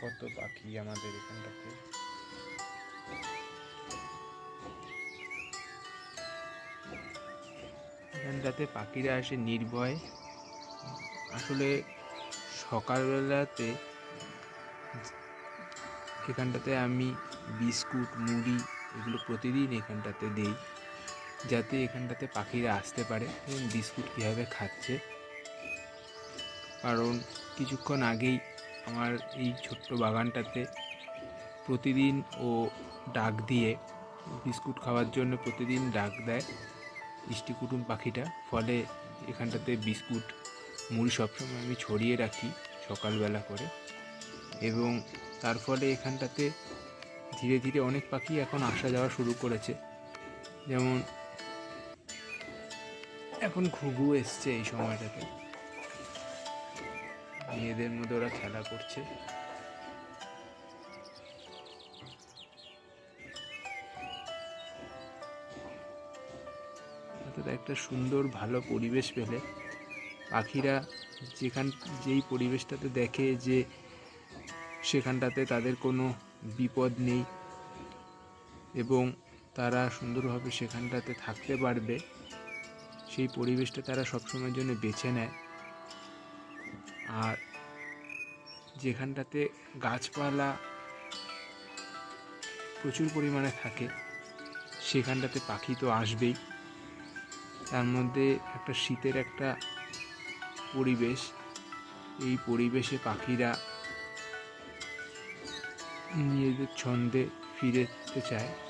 কত পাখি আমাদের এখানটাতে? এখানটাতে পাখিরা আসে নির্ভয়। আসলে সকালবেলাতে এখানটাতে আমি বিস্কুট, মুড়ি এগুলো প্রতিদিন এখানটাতে দেই, যাতে এখানটাতে পাখিরা আসতে পারে এবং বিস্কুট কীভাবে খাচ্ছে। কারণ কিছুক্ষণ আগেই আমার এই ছোট্ট বাগানটাতে প্রতিদিন ও ডাক দিয়ে বিস্কুট খাওয়ার জন্য প্রতিদিন ডাক দেয় মিষ্টি কুটুম পাখিটা। ফলে এখানটাতে বিস্কুট, মুড়ি সবসময় আমি ছড়িয়ে রাখি সকালবেলা করে। এবং তার ফলে এখানটাতে ধীরে ধীরে অনেক পাখি এখন আসা যাওয়া শুরু করেছে। যেমন এখন ঘুঘু এসছে এই সময়টাতে। মেয়েদের মধ্যে ওরা খেলা করছে। একটা সুন্দর, ভালো পরিবেশ পেলে পাখিরা যেখান, যেই পরিবেশটাতে দেখে যে সেখানটাতে তাদের কোনো বিপদ নেই এবং তারা সুন্দরভাবে সেখানটাতে থাকতে পারবে, সেই পরিবেশটা তারা সবসময়ের জন্য বেছে নেয়। আর যেখানটাতে গাছপালা প্রচুর পরিমাণে থাকে, সেখানটাতে পাখি তো আসবেই। তার মধ্যে একটা শীতের একটা পরিবেশ। এই পরিবেশে পাখিরা নিজেদের ছন্দে ফিরে যেতে চায়।